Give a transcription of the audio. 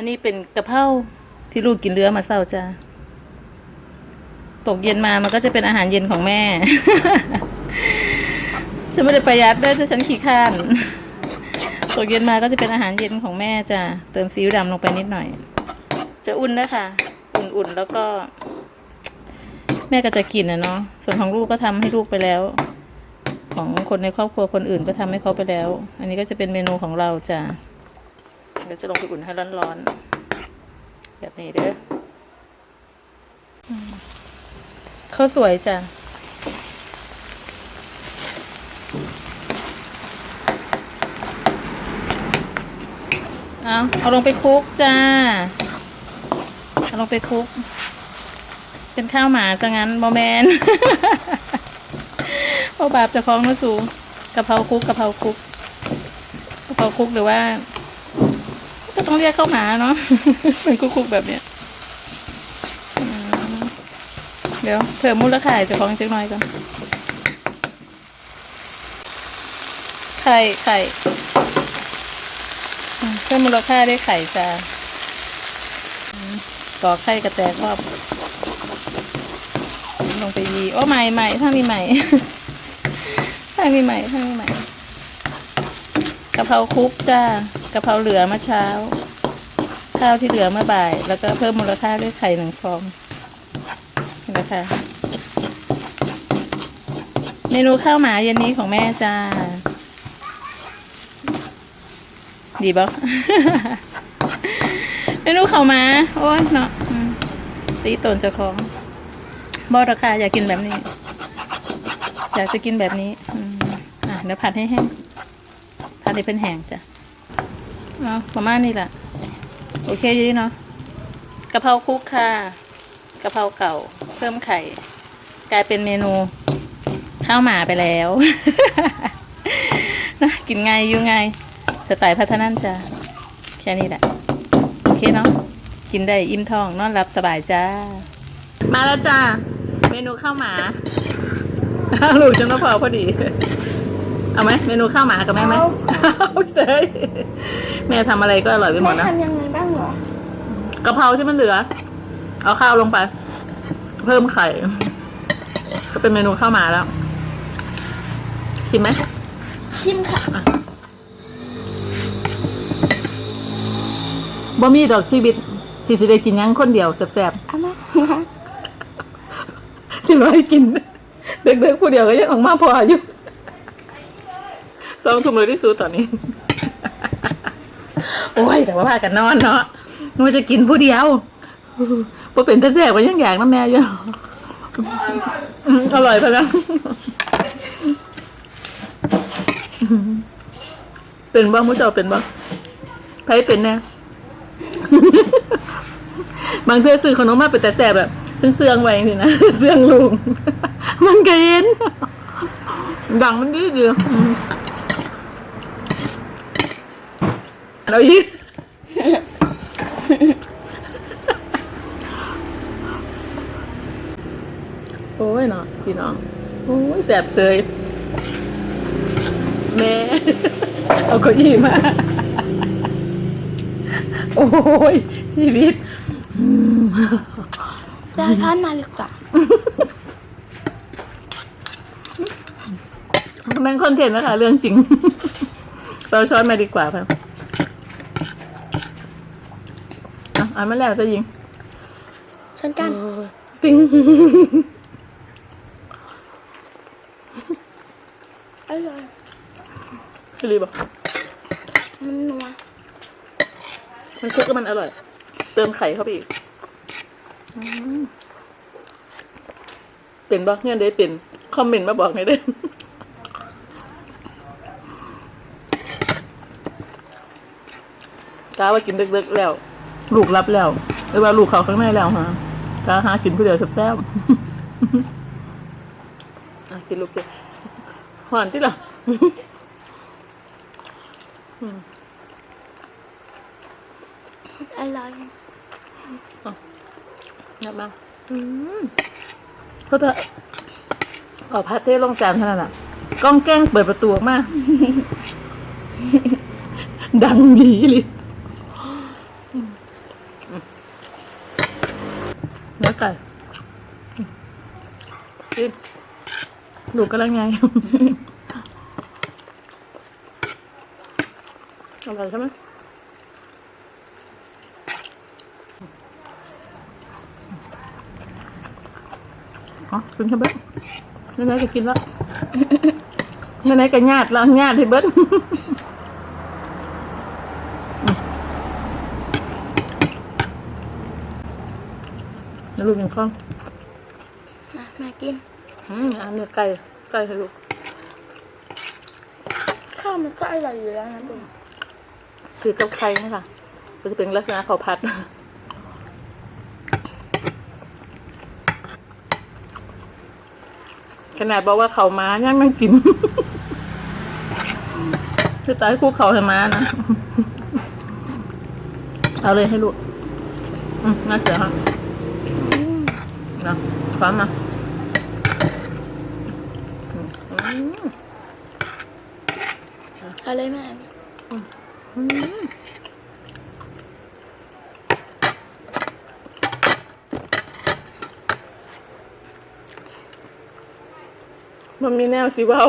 อันนี้เป็นกะเพราที่ลูกกินเรือมาเศร้าจ้าตกเย็นมามันก็จะเป็นอาหารเย็นของแม่ ฉันไม่ได้ประหยัดด้วยแต่ฉันขี้ข้านตกเย็นมาก็จะเป็นอาหารเย็นของแม่จ้ะเติมซีอิ๊วดำลงไปนิดหน่อย จะอุ่นด้วยค่ะ อุ่นๆแล้วก็ แม่ก็จะกินนะเนาะส่วนของลูกก็ทำให้ลูกไปแล้ว ของคนในครอบครัวคนอื่นก็ทำให้เขาไปแล้ว อันนี้ก็จะเป็นเมนูของเราจ้ะ เดี๋ยวจะลงไปอุ่นให้ร้อนๆ แบบนี้เด้ออืมข้าวสวยจ้ะเอาเอาลงไปคลุกจ้า เอาลงไปคลุก เป็นข้าวหมาจะงั้นบอแมนเพราะบาปจะคล้องมาสู่กะเพราคลุกกะเพราคลุกกะเพราคลุกหรือว่า ก็ต้องเรียกข้าวหมาเนาะเป็นคุกๆแบบเนี้ยเดี๋ยวเพิ่มมูลค่าจะคล้าของจักหน่อยก่อนไข่ไข่เพิ่มมูลค่าด้ไข่จ้าอืมก่อไข่กระแตกรอบ ลงไปยีโอ้ใหม่ใหม่ถ้ามีใหม่ถ้ามีใหม่ถ้ามีใหม่กะเพราคลุกจ้า กะเพราเหลือเมื่อเช้า ข้าวที่เหลือเมื่อบ่าย แล้วก็เพิ่มมูลค่าด้วยไข่หนึ่งฟองเห็นไหมคะเมนูข้าวหมาเย็นนี้ของแม่จ้า ดีบ่เมนูข้าวหมา โอ้ยเนาะตีตนเจ้าของบอราคาอยากกินแบบนี้ อยากจะกินแบบนี้อะเดี๋ยวผัดให้แห้งผัดให้เป็นแห้งจ้ะ เอาประมาณนี้แหละ โอเคอยี่ดีเนาะกะเพราคลุกค่ะกะเพราเก่า เพิ่มไข่ กลายเป็นเมนู ข้าวหมาไปแล้วนะกินง่ายอยู่ง่ายสไตล์พัฒนันจ้ะแค่นี้แหละ โอเคเนาะกินได้อิ่มท้องนอนหลับสบายจ้า มาแล้วจ้า เมนูข้าวหมาลูกฉันก็พอพอดี เอาไหมเมนูข้าวหมากับแม่ไหมเอาเสยแม่ทำอะไรก็อร่อยไปหมแม่ดนะทำยังไงบ้างเหรอกะเพราที่มันเหลือ เอาข้าวลงไป เพิ่มไข่ ก็เป็นเมนูข้าวหมาแล้ว ชิมไหมชิมค่ะบ่มีดอกชีวิตที่สิได้กินหยังคนเดียวแซ่บเอามาๆสิร้อยกิน เด็กๆผู้เดียวก็ยังออกมาพออยู่ส องทุ่มเลยที่สุดตอนนี้ โอ้ยแต่ว่าพากันนอนเนาะมันจะกินผู้เดียวพอเป็นตะแซ่บก็ยังอยากน้ำแม่อยู่อืมอร่อยพะนะเป็นบ้างมุ้เจ้าเป็นบ้างไผเป็นแน่บางเทื่อซื้อขนมมาเป็นแต่แสบแบบฉันเสื่องไว้นี่นะเสื่องลุงมันก็เห็นดังมันดีดี อืมเอาอีกโอ้ยเนาะพี่น้อง โอ้ยแสบเสยแม่ เอาเก้าอี้มา โอ้ย ชีวิตจะทานมาดีกว่ามันคอนเทนต์นะคะ เรื่องจริง เราช้อนมาดีกว่าครับ อะเอันมาแล้วจะยิงเช่นกันปิ้งอร่อยชิลีบอกมันนัวมันคลุกแล้วมันอร่อย เติมไข่เข้าไปอีกอืมเป็นบอกเนี่ยได้เป็น คอมเมนต์มาบอกหน่อยเด้อกาว่ากินเด็กๆแล้ว ลูกรับแล้วหรือว่าลูกเขาข้างในแล้วฮะกาหากินผู้เดียวแซ่บๆอะกินลูกเลยหวานที่หรออร่อยนับมาอืมเพราะเธอขอพาเต้ลงจานเท่านั้นอะกล้องแกล้งเปิดประตูออกมา ดังดีเลย ไก่กินดูกำลังไงอร่อยใช่ไหมอ๋อกินใช่ไหมไหนๆก็กินแล้วไหนๆก็ญาติแล้วญาติให้เบิ้ล ล้วลูกยังคล่องนะแม่กินอืมอันนี้ไก่ไก่ให้ลูกข้าวมันก็อร่อยอยู่แล้วนะบุ๋มคือกับไข่นี่ค่ะก็จะเป็นลักษณะข้าวผัดขนาดบอกว่าเขาวม้ายังนั่งกินคือตายคู่เขาให้ม้านะ เอาเลยให้ลูก อืมน่าเสือค่ะอืม นะพร้อมมาอืมอืมเอาเลยแม่มันมีแนวสิเว่า